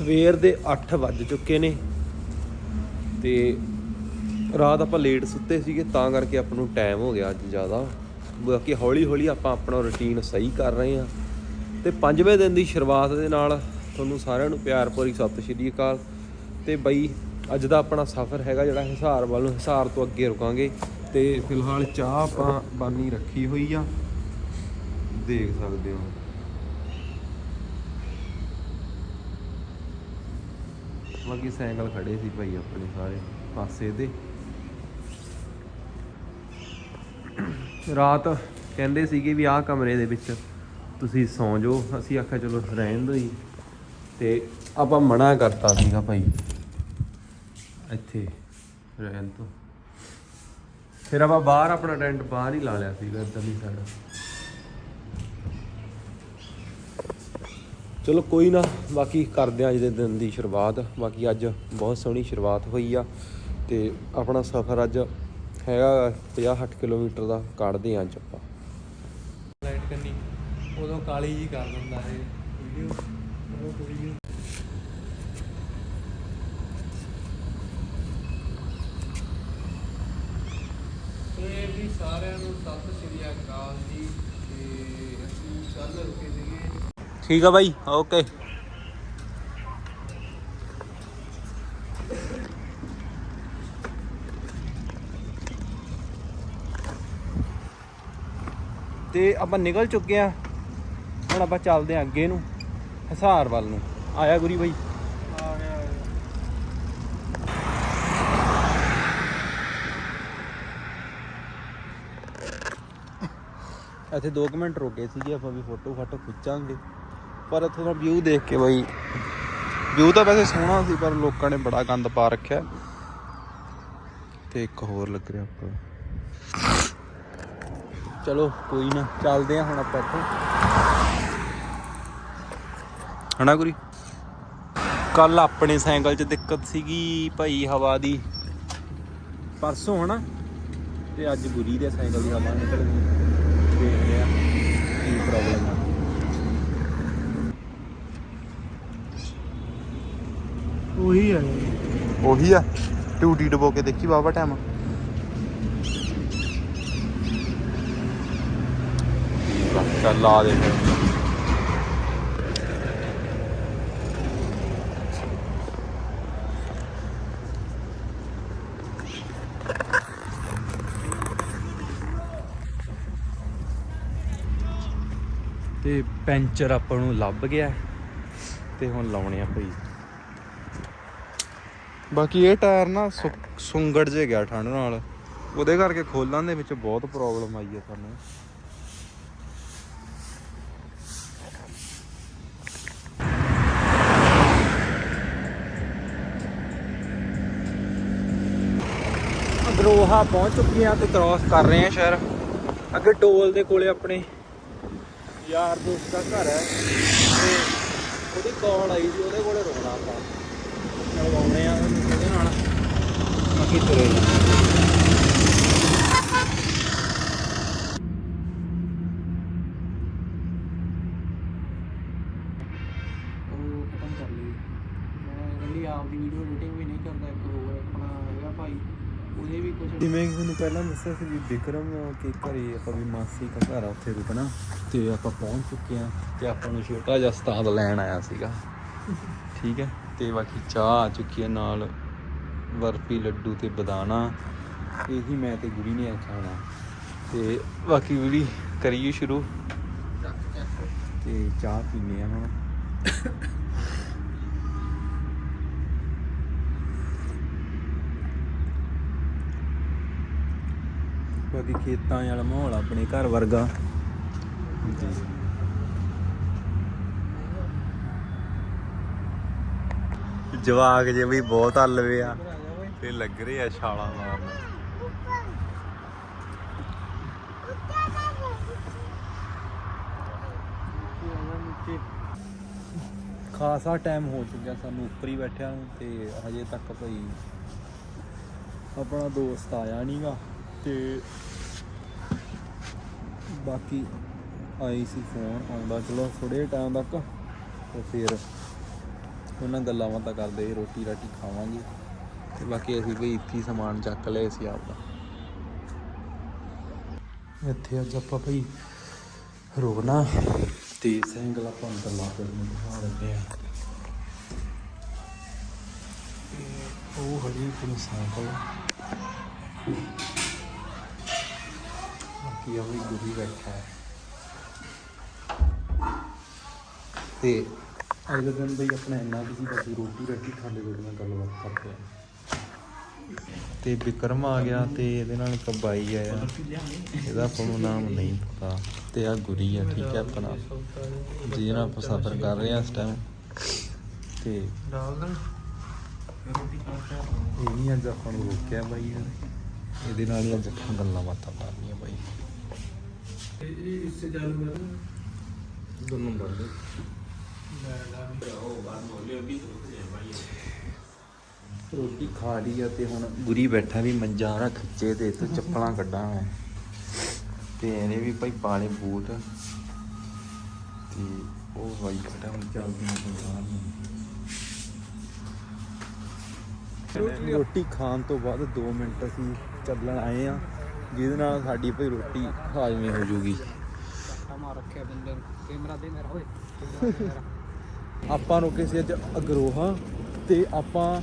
ਸਵੇਰ ਦੇ 8 ਵੱਜ ਚੁੱਕੇ ਨੇ ਤੇ ਰਾਤ ਆਪਾਂ ਲੇਟ ਸੁੱਤੇ ਸੀਗੇ, ਤਾਂ ਕਰਕੇ ਆਪਾਂ ਨੂੰ ਟਾਈਮ ਹੋ ਗਿਆ ਅੱਜ ਜ਼ਿਆਦਾ। ਬਾਕੀ ਹੌਲੀ ਹੌਲੀ ਆਪਾਂ ਆਪਣਾ ਰੁਟੀਨ ਸਹੀ ਕਰ ਰਹੇ ਹਾਂ। ਤੇ ਪੰਜਵੇਂ ਦਿਨ ਦੀ ਸ਼ੁਰੂਆਤ ਦੇ ਨਾਲ ਤੁਹਾਨੂੰ ਸਾਰਿਆਂ ਨੂੰ ਪਿਆਰ ਭਰੀ ਸਤਿ ਸ਼੍ਰੀ ਅਕਾਲ। ਤੇ ਬਈ, ਅੱਜ ਦਾ ਆਪਣਾ ਸਫ਼ਰ ਹੈਗਾ ਜਿਹੜਾ ਹਿਸਾਰ ਵੱਲ ਨੂੰ, ਹਿਸਾਰ ਤੋਂ ਅੱਗੇ ਰੁਕਾਂਗੇ। ਤੇ ਫਿਲਹਾਲ ਚਾਹ ਆਪਾਂ ਬਾਨੀ ਰੱਖੀ ਹੋਈ ਆ। ਦੇਖ ਸਕਦੇ ਹੋ। ਬਾਕੀ ਸਾਈਕਲ ਖੜੇ ਸੀ ਭਾਈ ਆਪਣੇ ਸਾਰੇ ਪਾਸੇ ਦੇ। ਰਾਤ ਕਹਿੰਦੇ ਸੀਗੇ ਵੀ ਆਹ ਕਮਰੇ ਦੇ ਵਿੱਚ ਤੁਸੀਂ ਸੌਂ ਜਾਓ। ਅਸੀਂ ਆਖਿਆ ਚਲੋ ਰਹਿਣ ਦੋ ਹੀ ਤੇ ਆਪਾਂ ਮਨਾ ਕਰਤਾ ਸੀਗਾ ਭਾਈ ਇੱਥੇ ਰਹਿਣ ਤੋਂ। ਫਿਰ ਆਪਾਂ ਬਾਹਰ ਆਪਣਾ ਟੈਂਟ ਬਾਹਰ ਹੀ ਲਾ ਲਿਆ ਸੀਗਾ ਇੱਧਰਲੀ ਸਾਡਾ। ਚਲੋ ਕੋਈ ਨਾ, ਬਾਕੀ ਕਰਦੇ ਆ ਅੱਜ ਦੇ ਦਿਨ ਦੀ ਸ਼ੁਰੂਆਤ। ਬਾਕੀ ਅੱਜ ਬਹੁਤ ਸੋਹਣੀ ਸ਼ੁਰੂਆਤ ਹੋਈ ਆ ਤੇ ਆਪਣਾ ਸਫ਼ਰ ਅੱਜ ਹੈਗਾ 50-60 ਕਿਲੋਮੀਟਰ ਦਾ, ਕੱਢਦੇ ਆ ਅੱਜ ਆਪਾਂ। ਲਾਈਟ ਕਰਨੀ ਉਦੋਂ ਕਾਲੀ ਜੀ ਕਰ ਦਿੰਦਾ ਇਹ ਵੀਡੀਓ। ਉਹ ਵੀਡੀਓ ਤੇ ਵੀ ਸਾਰਿਆਂ ਨੂੰ ਸਤਿ ਸ਼੍ਰੀ ਅਕਾਲ ਜੀ ਤੇ ਅਸੀਂ ਕੱਲ ਰੁਕੇ ਸੀਗੇ ਠੀਕ ਆ ਬਾਈ, ਓਕੇ। ਤੇ ਆਪਾਂ ਨਿਕਲ ਚੁੱਕੇ ਆ। ਹੁਣ ਆਪਾਂ ਚੱਲਦੇ ਆ ਅੱਗੇ ਨੂੰ, ਹਿਸਾਰ ਵੱਲ ਨੂੰ। ਆਇਆ ਗੁਰੀ ਬਾਈ। ਆ ਗਿਆ ਇੱਥੇ 2 ਮਿੰਟ ਰੁਕੇ ਸੀਗੇ, ਆਪਾਂ ਵੀ ਫੋਟੋ ਫਾਟੋ ਖਿੱਚਾਂਗੇ। ਪਰ ਇੱਥੋਂ ਦਾ ਵਿਊ ਦੇਖ ਕੇ ਬਈ ਵਿਊ ਤਾਂ ਵੈਸੇ ਸੋਹਣਾ ਸੀ, ਪਰ ਲੋਕਾਂ ਨੇ ਬੜਾ ਗੰਦ ਪਾ ਰੱਖਿਆ। ਤੇ ਇੱਕ ਹੋਰ ਲੱਗ ਰਿਹਾ ਆਪਾਂ ਚਲੋ, ਕੋਈ ਨਾ, ਚੱਲਦੇ ਆ ਹੁਣ ਆਪਾਂ ਇੱਥੋਂ। ਹਣਾ ਗੁਰੀ? ਕੱਲ ਆਪਣੇ ਸਾਈਕਲ 'ਚ ਦਿੱਕਤ ਸੀਗੀ ਭਾਈ ਹਵਾ ਦੀ। ਪਰਸੋਂ, ਹਨਾ? ਤੇ ਅੱਜ ਗੁਰੀ ਦੇ ਸਾਈਕਲ ਦੀ ਹਵਾ ਨਿਕਲ ਗਈ। ਦੇਖਦੇ ਆ ਕੀ ਪ੍ਰੋਬਲਮ ਆ। ਉਹੀ ਹੈ ਉਹੀ ਆ। ਟੂਟੀ ਡਬੋ ਕੇ ਦੇਖੀ ਬਾਬਾ ਟਾਈਮ ਚੱਲ ਲਾ ਦੇ। ਤੇ ਪੈਂਚਰ ਆਪਾਂ ਨੂੰ ਲੱਭ ਗਿਆ। ਤੇ ਹੁਣ ਲਾਉਣੇ ਆ ਭਾਈ। ਬਾਕੀ ਇਹ ਟਾਇਰ ਨਾ ਸੁ- ਸੁੰਗੜ ਜੇ ਗਿਆ ਠੰਡ ਨਾਲ। ਉਹਦੇ ਕਰਕੇ ਖੋਲਣ ਦੇ ਵਿੱਚ ਬਹੁਤ ਪ੍ਰੋਬਲਮ ਆਈ ਹੈ ਸਾਨੂੰ। ਅਗਰੋਹਾ ਪਹੁੰਚ ਚੁੱਕੇ ਆ ਤੇ ਕ੍ਰਾਸ ਕਰ ਰਹੇ ਆ ਸ਼ਹਿਰ। ਅੱਗੇ ਟੋਲ ਦੇ ਕੋਲੇ ਆਪਣੇ ਯਾਰ ਦੋਸਤ ਦਾ ਘਰ ਹੈ। ਤੇ ਉਹਦੀ ਕਾਲ ਆਈ ਸੀ, ਉਹਦੇ ਕੋਲੇ ਰੁਕਣਾ ਆਪਾਂ। ਚਲਵਾਉਣੇ ਆ ਉਹਨੂੰ ਉਹਦੇ ਨਾਲ। ਬਾਕੀ ਤੁਰੇ ਉਹ ਖਤਮ ਕਰ ਲਈ। ਮੈਂ ਕਹਿੰਦੀ ਆਪ ਦੀ ਵੀਡੀਓ ਐਡੀਟਿੰਗ ਵੀ ਨਹੀਂ ਕਰਦਾ ਇੱਕ ਹੋਰ ਆਪਣਾ ਹੈਗਾ ਭਾਈ। ਉਹਦੇ ਵੀ ਕੁਝ ਜਿਵੇਂ ਕਿ ਤੁਹਾਨੂੰ ਪਹਿਲਾਂ ਦੱਸਿਆ ਸੀ ਵੀ ਵਿਕਰਮ ਕੇ ਘਰੇ ਆਪਾਂ ਵੀ ਮਾਸੀ ਦਾ ਘਰ ਆ ਉੱਥੇ ਰੁਕਣਾ ਤੇ ਆਪਾਂ ਪਹੁੰਚ ਚੁੱਕੇ ਆ ਤੇ ਆਪਾਂ ਨੂੰ ਛੋਟਾ ਜਿਹਾ ਸਤਾਦ ਲੈਣ ਆਇਆ ਸੀਗਾ। ਠੀਕ ਹੈ? ਤੇ ਬਾਕੀ ਚਾਹ ਆ ਚੁੱਕੀ ਹੈ ਨਾਲ, ਬਰਫੀ, ਲੱਡੂ ਤੇ ਬਦਾਨਾ। ਇਹੀ ਮੈਂ ਤੇ ਗੁਰੀ ਨੇ ਖਾਣਾ। ਤੇ ਬਾਕੀ ਗੁਰੀ ਕਰੀਏ ਸ਼ੁਰੂ। ਤੇ ਚਾਹ ਪੀਨੇ ਆ ਹੁਣ। ਬਾਕੀ ਖੇਤਾਂ ਵਾਲਾ ਮਾਹੌਲ ਆਪਣੇ ਘਰ ਵਰਗਾ। ਜਵਾਕ ਜੇ ਵੀ ਬਹੁਤ ਹੱਲਵੇ ਆ। ਤੇ ਲੱਗ ਰਹੇ ਆ ਛਾਲਾਂ ਮਾਰਨ। ਖਾਸਾ ਟਾਈਮ ਹੋ ਚੁੱਕਿਆ ਸਾਨੂੰ ਉੱਪਰ ਹੀ ਬੈਠਿਆਂ ਨੂੰ ਤੇ ਹਜੇ ਤੱਕ ਭਾਈ ਆਪਣਾ ਦੋਸਤ ਆਇਆ ਨਹੀਂਗਾ ਤੇ ਬਾਕੀ ਆਈ ਸੀ ਫੋਨ ਆਉਂਦਾ, ਚਲੋ ਥੋੜੇ ਟਾਈਮ ਤੱਕ ਤੇ ਫਿਰ ਉਹਨਾਂ ਗੱਲਾਂ ਬਾਤਾਂ ਕਰਦੇ ਰੋਟੀ ਰਾਟੀ ਖਾਵਾਂਗੇ। ਤੇ ਬਾਕੀ ਅਸੀਂ ਵੀ ਇੱਥੇ ਸਮਾਨ ਚੱਕ ਲਏ ਸੀ ਆਪਦਾ। ਇੱਥੇ ਅੱਜ ਆਪਾਂ ਭਈ ਰੋਣਾ ਤੇ ਸਿੰਗਲ ਆਪਾਂ ਅੰਦਰ ਲਾ ਕੇ ਨੂੰ ਦਿਖਾ ਦਿੰਦੇ ਆ ਉਹ ਹੜੀ ਆਪਣੀ ਸਾਈਕਲ। ਬਾਕੀ ਆ ਵੀ ਗੁਰੀ ਬੈਠਾ ਹੈ। ਤੇ ਅਗਲੇ ਦਿਨ ਬਈ ਆਪਣਾ ਇੰਨਾ ਕਿਸੇ ਬਾਕੀ ਰੋਟੀ ਰੱਟੀ ਖਾਂਦੇ ਬੈਠ ਨਾਲ ਗੱਲਬਾਤ ਕਰਦੇ ਤੇ ਵਿਕਰਮ ਆ ਗਿਆ ਤੇ ਇਹਦੇ ਨਾਲ ਇੱਕ ਆਇਆ। ਇਹਦਾ ਆਪਾਂ ਨੂੰ ਨਾਮ ਨਹੀਂ ਪਤਾ ਤੇ ਆ ਗੁਰੀ ਆ ਠੀਕ ਹੈ ਆਪਣਾ। ਜਿਹਦੇ ਨਾਲ ਆਪਾਂ ਸਫ਼ਰ ਕਰ ਰਹੇ ਆ ਇਸ ਟਾਈਮ ਤੇ ਇਹ ਨਹੀਂ ਅੱਜ ਆਪਾਂ ਨੂੰ ਰੋਕਿਆ ਬਾਈ ਇਹਦੇ ਨਾਲ ਹੀ ਅੱਜ ਆਪਾਂ ਗੱਲਾਂ ਬਾਤਾਂ ਕਰਨੀਆਂ ਬਾਈ। ਇਹ ਇਸ ਸੇ ਜਾਣ ਦੋ ਨੰਬਰ ਦੇ। ਰੋਟੀ ਖਾ ਲਈ ਆ ਤੇ ਹੁਣ ਗੁਰੀ ਬੈਠਾ ਵੀ ਮੰਜਾ ਰੱਖ ਖਿੱਚੇ ਤੇ ਇਥੋਂ ਚੱਪਲਾਂ ਕੱਢਾਂ ਮੈਂ। ਤੇ ਇਹਨੇ ਵੀ ਭਾਈ ਪਾਲੇ ਬੂਟ। ਤੇ ਉਹ ਭਾਈ ਕੱਢਾਂ, ਹੁਣ ਚੱਲਦੇ ਹਾਂ ਬਾਜ਼ਾਰ ਨੂੰ। ਰੋਟੀ ਖਾਣ ਤੋਂ ਬਾਅਦ 2 ਮਿੰਟ ਅਸੀਂ ਚੱਲਣ ਆਏ ਆ, ਜਿਹਦੇ ਨਾਲ ਸਾਡੀ ਭਾਈ ਰੋਟੀ ਹਾਜ਼ਮੇ ਹੋ ਜੂਗੀ। ਕੈਮਰਾ ਦੇ ਮੇਰਾ, ਓਏ। ਆਪਾਂ ਰੁਕੇ ਸੀ ਅੱਜ ਅਗਰੋਹਾ ਤੇ ਆਪਾਂ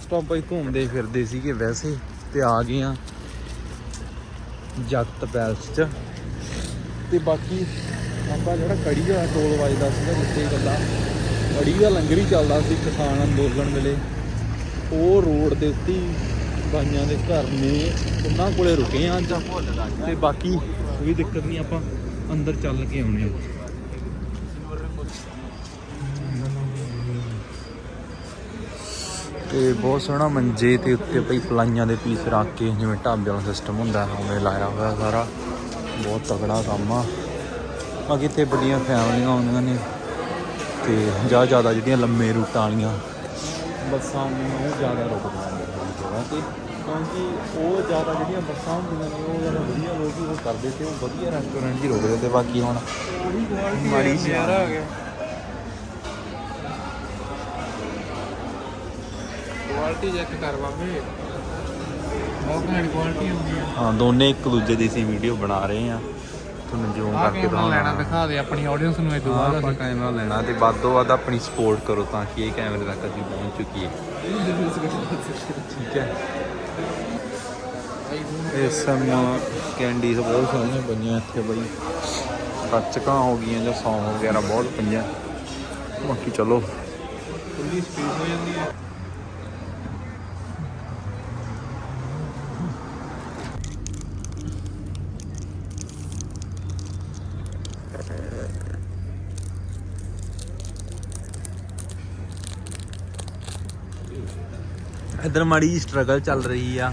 ਸਟਾਪ ਬਾਈ ਘੁੰਮਦੇ ਫਿਰਦੇ ਸੀਗੇ ਵੈਸੇ ਤੇ ਆ ਗਏ ਆ ਜਗਤ ਪੈਲਸ ਚ। ਤੇ ਬਾਕੀ ਆਪਾਂ ਜਿਹੜਾ ਕੜੀ ਦਾ ਟੋਲ ਵੱਜਦਾ ਸੀਗਾ, ਜਿੱਥੇ ਗੱਲਾਂ ਕੜੀ ਦਾ ਲੰਗਰ ਹੀ ਚੱਲਦਾ ਸੀ, ਕਿਸਾਨ ਅੰਦੋਲਨ ਵੇਲੇ। ਉਹ ਰੋਡ ਦੇ ਉੱਤੇ ਬਾਈਆਂ ਦੇ ਘਰ ਨੇ, ਉਹਨਾਂ ਕੋਲੇ ਰੁਕੇ ਆ ਅੱਜ। ਤੇ ਬਾਕੀ ਕੋਈ ਦਿੱਕਤ ਨਹੀਂ, ਆਪਾਂ ਅੰਦਰ ਚੱਲ ਕੇ ਆਉਣੇ ਆ। ਤੇ ਬਹੁਤ ਸੋਹਣਾ ਮੰਜੇ ਤੇ ਉੱਤੇ ਪਈ ਪਲਾਈਆਂ ਦੇ ਪੀਸ ਰੱਖ ਕੇ ਜਿਵੇਂ ਢਾਬੇ ਵਾਲਾ ਸਿਸਟਮ ਹੁੰਦਾ ਉਵੇਂ ਲਾਇਆ ਹੋਇਆ ਸਾਰਾ। ਬਹੁਤ ਤਕੜਾ ਕੰਮ ਆ। ਬਾਕੀ ਇੱਥੇ ਵੱਡੀਆਂ ਫੈਮਲੀਆਂ ਆਉਂਦੀਆਂ ਨੇ ਤੇ ਜਾਂ ਜ਼ਿਆਦਾ ਜਿਹੜੀਆਂ ਲੰਮੇ ਰੂਟਾਂ ਵਾਲੀਆਂ ਬੱਸਾਂ ਨੂੰ ਜ਼ਿਆਦਾ ਰੁਕਦੀਆਂ ਨੇ ਕਿਉਂਕਿ ਉਹ ਜ਼ਿਆਦਾ ਜਿਹੜੀਆਂ ਬੱਸਾਂ ਹੁੰਦੀਆਂ ਨੇ ਉਹ ਜ਼ਿਆਦਾ ਵਧੀਆ ਲੋਕ ਉਹ ਕਰਦੇ ਤੇ ਉਹ ਵਧੀਆ ਰੈਸਟੋਰੈਂਟ ਜੀ ਰੋਕਦੇ ਤੇ ਬਾਕੀ ਹੁਣ ਮਾੜੀ ਸ਼ਹਿਰ ਆ ਗਿਆ। ਕੁਆਲਿਟੀ ਚੈੱਕ ਕਰਵਾਵੇ ਬਹੁਤ ਘੈਂਟ ਕੁਆਲਿਟੀ ਹੁੰਦੀ ਆ ਹਾਂ ਦੋਨੇ ਇੱਕ ਦੂਜੇ ਦੀ ਸੀ ਵੀਡੀਓ ਬਣਾ ਰਹੇ ਆ ਤੁਹਾਨੂੰ ਜੂਮ ਕਰਕੇ ਦਿਖਾ ਦੇ ਆਪਣੀ ਆਡੀਅנס ਨੂੰ ਇਹ ਦੁਬਾਰਾ ਆਪਾਂ ਕੈਮਰਾ ਲੈਣਾ ਤੇ ਵੱਧ ਤੋਂ ਵੱਧ ਆਪਣੀ ਸਪੋਰਟ ਕਰੋ ਤਾਂ ਕਿ ਇਹ ਕੈਮਰੇ ਤੱਕ ਅਸੀਂ ਪਹੁੰਚ ਚੁੱਕੀ ਹੈ। ਠੀਕ ਹੈ ਇਸ ਸਮ ਕੈਂਡੀਜ਼ ਬਹੁਤ ਸੋਹਣੀਆਂ ਪਈਆਂ ਇੱਥੇ ਬਈ। ਕੱਚਕਾਂ ਹੋ ਗਈਆਂ ਜਾਂ ਸੌਂ ਵਗੈਰਾ ਬਹੁਤ ਪਈਆਂ ਬਾਕੀ ਚਲੋ। ਖੁੱਲੀ ਸਪੇਸ ਹੋ ਜਾਂਦੀ ਹੈ। ਇਧਰ ਮਾੜੀ ਸਟਰਗਲ ਚੱਲ ਰਹੀ ਆ।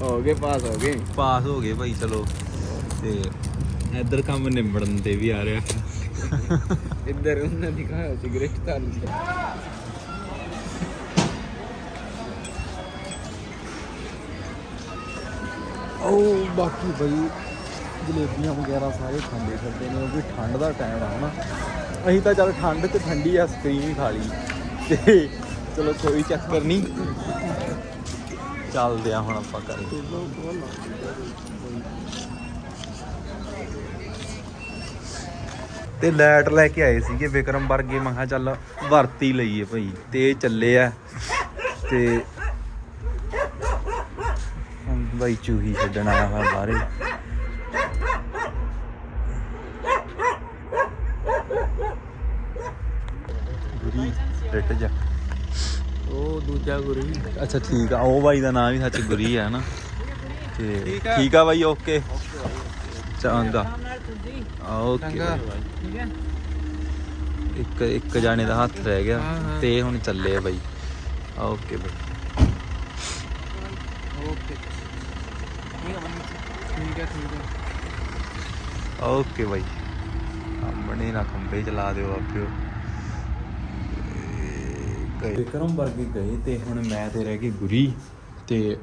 ਹੋ ਗਏ ਪਾਸ ਹੋ ਗਏ। ਪਾਸ ਹੋ ਗਏ ਭਾਈ ਚਲੋ। ਤੇ ਇਧਰ ਕੰਮ ਨਿਬੜਨ ਤੇ ਵੀ ਆ ਰਿਹਾ। ਇੱਧਰ ਉਹਨਾਂ ਦਿਖਾਇਆ ਸਿਗਰਟ ਤਾਂ ਉਹ ਬਾਕੀ ਬਈ ਜਲੇਬੀਆਂ ਵਗੈਰਾ ਸਾਰੇ ਖਾਂਦੇ ਫਿਰਦੇ ਨੇ ਉਹ ਵੀ ਠੰਡ ਦਾ ਟਾਈਮ ਆ ਹਨਾ। ਅਸੀਂ ਤਾਂ ਚੱਲ ਠੰਡ 'ਚ ਠੰਡੀ ਆਈਸਕ੍ਰੀਮ ਹੀ ਖਾ ਲਈ। ਤੇ ਚਲੋ ਕੋਈ ਚੱਕਰ ਨਹੀਂ। ਚੱਲਦੇ ਆ ਹੁਣ ਆਪਾਂ ਘਰੇ। ਤੇ ਲਾਈਟ ਲੈ ਕੇ ਆਏ ਸੀਗੇ ਵਿਕਰਮ ਵਰਗੇ। ਮੈਂ ਕਿਹਾ ਚੱਲ ਵਰਤੀ ਲਈਏ ਭਾਈ। ਤੇ ਚੱਲੇ ਆ। ਤੇ ਬਾਈ ਚੂਹੀ ਛੱਡਣ ਆਇਆ ਹੋਇਆ ਬਾਹਰੇ। ਗੁਰੀ ਰਿਟ ਜਾ। ਉਹ ਦੂਜਾ ਗੁਰੂ। ਅੱਛਾ ਠੀਕ ਆ। ਉਹ ਬਾਈ ਦਾ ਨਾਮ ਵੀ ਸੱਚ ਗੁਰੀ ਹੈ ਨਾ ਤੇ ਠੀਕ ਆ। ਆ ਬਾਈ ਓਕੇ। ਚੰਗਾ। ਓਕੇ ਇੱਕ ਇੱਕ ਜਾਣੇ ਦਾ ਹੱਥ ਰਹਿ ਗਿਆ। ਤੇ ਹੁਣ ਚੱਲੇ ਆ ਬਾਈ। ਓਕੇ ਬਾਈ। ਓਕੇ। ਠੀਕ ਹੈ ਠੀਕ ਹੈ ਓਕੇ ਬਾਈ। ਨਾ ਖੰਬੇ ਚਲਾ ਦਿਓ ਆਪਿਓ। ਗਏ। ਵਿਕਰਮ ਵਰਗੇ ਗਏ ਤੇ ਹੁਣ ਮੈਂ ਤੇ ਰਹਿ ਗਈ ਗੁਰੀ। ਤੇ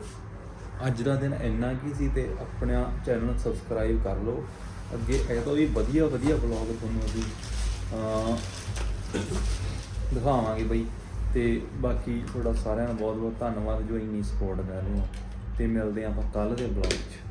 ਅੱਜ ਦਾ ਦਿਨ ਇੰਨਾ ਕੀ ਸੀ ਤੇ ਆਪਣਾ ਚੈਨਲ ਸਬਸਕ੍ਰਾਈਬ ਕਰ ਲਓ। ਅੱਗੇ ਇਹ ਤੋਂ ਵੀ ਵਧੀਆ ਵਧੀਆ ਵਲੌਗ ਤੁਹਾਨੂੰ ਅਸੀਂ ਦਿਖਾਵਾਂਗੇ ਬਈ। ਤੇ ਬਾਕੀ ਤੁਹਾਡਾ ਸਾਰਿਆਂ ਦਾ ਬਹੁਤ ਬਹੁਤ ਧੰਨਵਾਦ ਜੋ ਇੰਨੀ ਸਪੋਰਟ ਕਰ ਰਹੇ ਹੋ। ਤੇ ਮਿਲਦੇ ਹਾਂ ਆਪਾਂ ਕੱਲ ਦੇ ਬਲੌਗ 'ਚ।